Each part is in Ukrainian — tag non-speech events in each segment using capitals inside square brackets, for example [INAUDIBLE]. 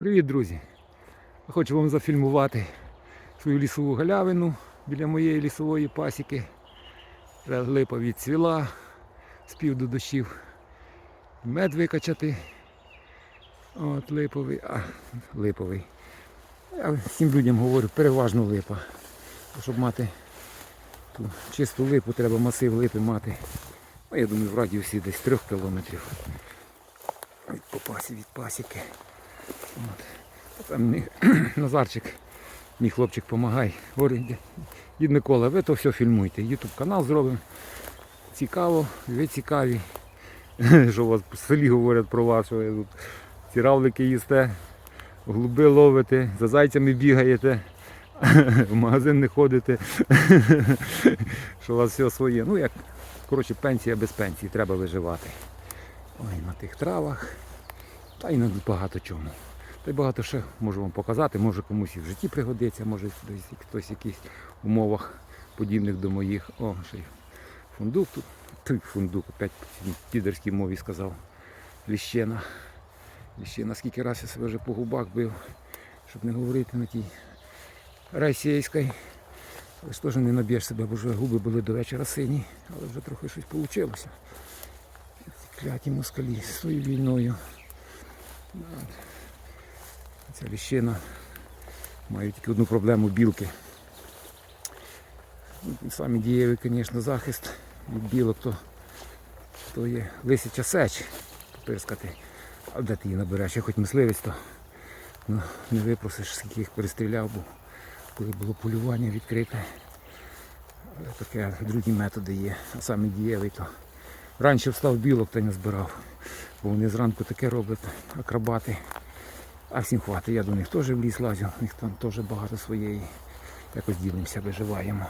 Привіт, друзі! Хочу вам зафільмувати свою лісову галявину біля моєї лісової пасіки. Липа відцвіла, спів до дощів. Мед викачати. От липовий, а липовий. Я всім людям говорю, переважно липа. Щоб мати ту чисту липу, треба масив липи мати. Ну, я думаю, в радіусі десь трьох кілометрів. Від попасі, від пасіки. От. Там мені [CLEARS THROAT] Назарчик, мій хлопчик, допомагай. Говорить, дід Микола, ви то все фільмуйте. Ютуб канал зробимо. Цікаво, ви цікаві. [LAUGHS] Що у вас в селі говорять про вас, що ви тут ці равлики їсте, голуби ловите, за зайцями бігаєте, [LAUGHS] в магазин не ходите, [LAUGHS] що у вас все своє. Ну як, коротше, пенсія без пенсії, треба виживати. Ой, на тих травах. Та й на багато чому. Та й багато ще можу вам показати, може комусь і в житті пригодиться, може хтось, хтось в якихось умовах подібних до моїх. О, ще й фундук тут. Той фундук, опять в підерській мові сказав. Ліщина. Ліщина, скільки раз я себе вже по губах бив, щоб не говорити на тій російській. Але ж теж не наб'єш себе, бо вже губи були до вечора сині, але вже трохи щось вийшло. Кляті москалі своєю війною. Ця ліщина має тільки одну проблему білки. Ну, Самі дієвий, звісно, захист від білок, то, то є лисяча сеч попирскати. А де ти її набереш? Я хоч мисливець, то ну, не випросиш, скільки їх перестріляв, бо коли було полювання відкрите. Але таке другі методи є, а саме дієвий то. Раніше встав білок та не збирав, бо вони зранку таке роблять, акробати. А всім хватить, я до них теж в ліс лазю, у них там теж багато своєї. Якось ділимося, виживаємо.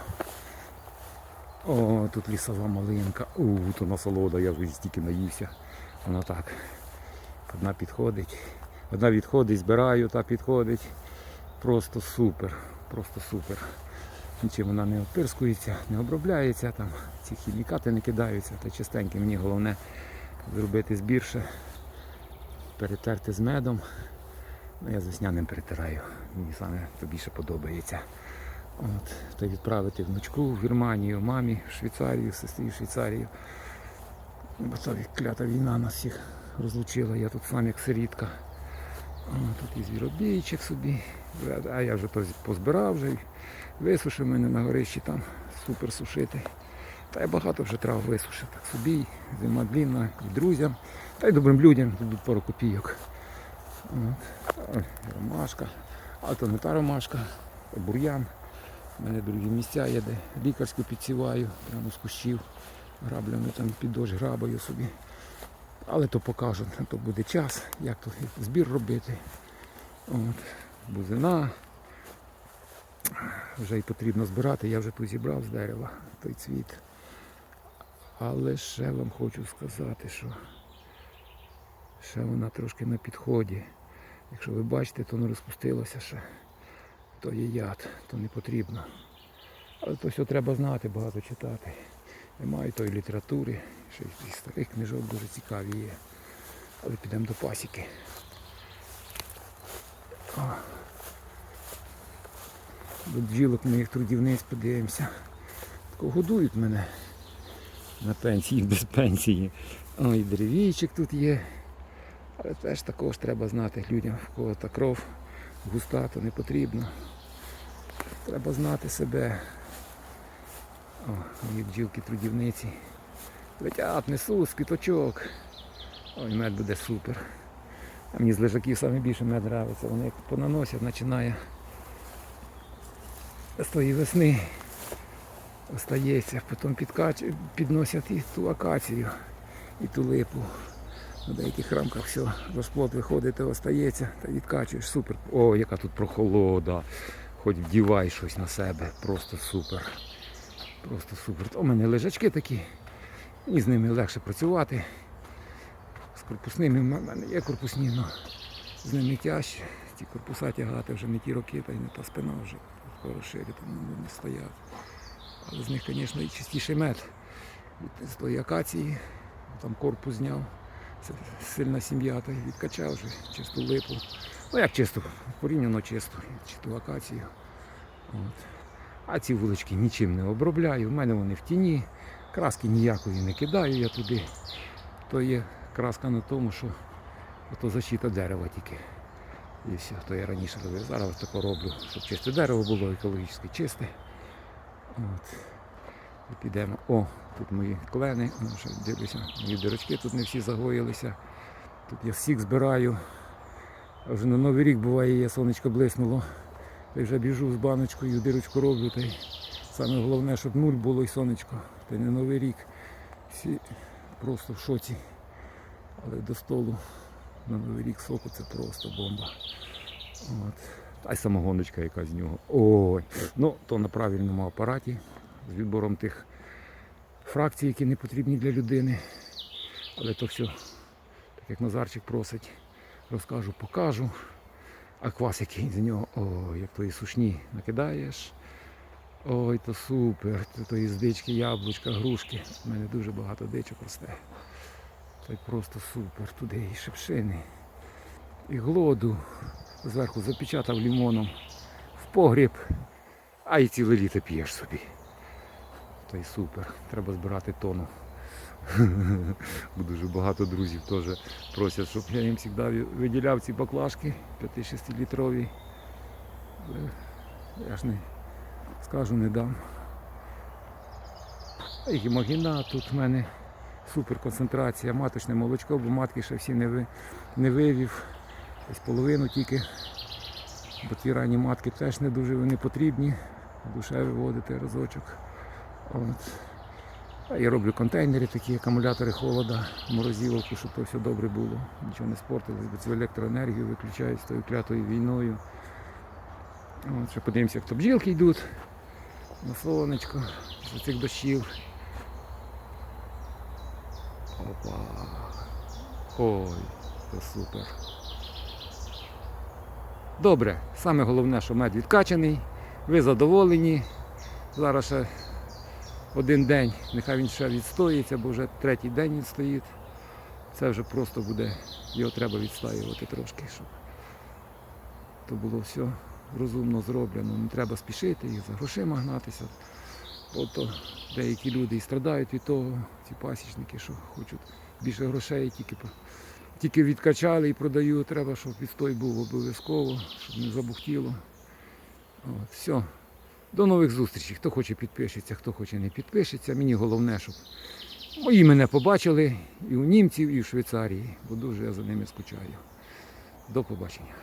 О, тут лісова малинка. У, то насолода, я вже стільки наївся. Вона так. Одна підходить, одна відходить, збираю, та підходить. Просто супер, просто супер. Нічим вона не опирскується, не обробляється, там ці хімікати не кидаються, та чистеньке. Мені головне зробити збірше, перетерти з медом. Ну, я з весняним перетираю. Мені саме то більше подобається. От, то відправити внучку в Германію, мамі в Швейцарію, сестрі в Швейцарію. Бо то клята війна нас всіх розлучила, я тут сам як сирітка. Тут і звіробійчик собі. А я вже то позбирав вже, висушив мене на горищі там супер сушити. Та я багато вже трав висушив. Так собі, зима длінна, і друзям, та й добрим людям, тут пару копійок. Ромашка. А то не та ромашка, бур'ян. У мене другі місця є, де лікарську підсіваю, прямо з кущів. Граблями там під дощ грабаю собі. Але то покажу, то буде час, як тут збір робити. От. Бузина. Вже й потрібно збирати, я вже тут зібрав з дерева той цвіт. Але ще вам хочу сказати, що ще вона трошки на підході. Якщо ви бачите, то не розпустилося ще. То є яд, то не потрібно. Але то все треба знати, багато читати. Немає тої літератури, ще й старих книжок дуже цікаві є. Але підемо до пасіки. О. До бджілок моїх трудівниць подивимося. Тако годують мене на пенсії, без пенсії. Ой, деревійчик тут є. Але теж також треба знати людям, в кого та кров густа, то не потрібно. Треба знати себе. О, мої бджілки трудівниці. Летять, несу з квіточок. Ой, мед буде супер. А мені з лежаків найбільше мед подобається. Вони як понаносять, починає з тої весни остається, потім підкач... підносять і ту акацію, і ту липу. На деяких рамках все, розплод виходить, остається, та відкачуєш. Супер. О, яка тут прохолода. Хоч вдівай щось на себе. Просто супер. Просто супер. У мене лежачки такі. І з ними легше працювати. З корпусними в мене є корпусні, але з ними тяжче. Ті корпуса тягати вже не ті роки, та й не та спина вже тому вони стоять. Але з них, звісно, і чистіший мед. З тої акації, там корпус зняв. Це сильна сім'я, та відкачав вже чисту липу. Ну як чисто, порівняно чисто, чисту акацію. От. А ці вулички нічим не обробляю. У мене вони в тіні. Краски ніякої не кидаю я туди. То є краска на тому, що ото защита дерева тільки. І все, то я раніше робив. Зараз тако роблю, щоб чисте дерево було екологічно чисте. От. Підемо. О, тут мої клени. Дивлюся, мої дирочки тут не всі загоїлися. Тут я сік збираю. А вже на Новий рік буває, є сонечко блиснуло. Та вже біжу з баночкою, дирочку роблю. Та й саме головне, щоб нуль було і сонечко. Та й не Новий рік. Всі просто в шоці. Але до столу на Новий рік соку це просто бомба. От. Та й самогоночка яка з нього. Ой. Ну, то на правильному апараті з відбором тих фракцій, які не потрібні для людини. Але то все, так як Назарчик просить, розкажу, покажу. А квас який з нього, ой, як тої сушні накидаєш. Ой, то супер. То, то із дички, яблучка, грушки. У мене дуже багато дичок росте. Це просто супер. Туди і шипшини, і глоду. Зверху запечатав лимоном в погріб, а й ціле літо п'єш собі. То й супер. Треба збирати тону. [LAUGHS] Бо дуже багато друзів теж просять, щоб я їм завжди виділяв ці баклажки 5-6 літрові. Я ж не скажу, не дам. І магіна тут в мене супер концентрація, маточне молочко, бо матки ще всі не, ви, не вивів. Десь половину тільки. Бо ті ранні матки теж не дуже вони потрібні. Душе виводити разочок. От. Я роблю контейнери, такі акумулятори холода, морозиловку, щоб то все добре було. Нічого не спортилось, бо цю електроенергію виключають з тою клятою війною. От, ще подивимося, як то бджілки йдуть на сонечко з цих дощів. Опа. Ой, це супер. Добре, саме головне, що мед відкачаний, ви задоволені. Зараз ще один день, нехай він ще відстоїться, бо вже третій день він стоїть. Це вже просто буде, його треба відстаювати трошки, щоб то було все розумно зроблено. Не треба спішити і за грошима гнатися. Ото деякі люди і страдають від того, ці пасічники, що хочуть більше грошей, тільки, тільки відкачали і продають. Треба, щоб відстой був обов'язково, щоб не забухтіло. От, все. До нових зустрічей. Хто хоче підпишеться, хто хоче не підпишеться. Мені головне, щоб мої мене побачили і у німців, і в Швейцарії, бо дуже я за ними скучаю. До побачення.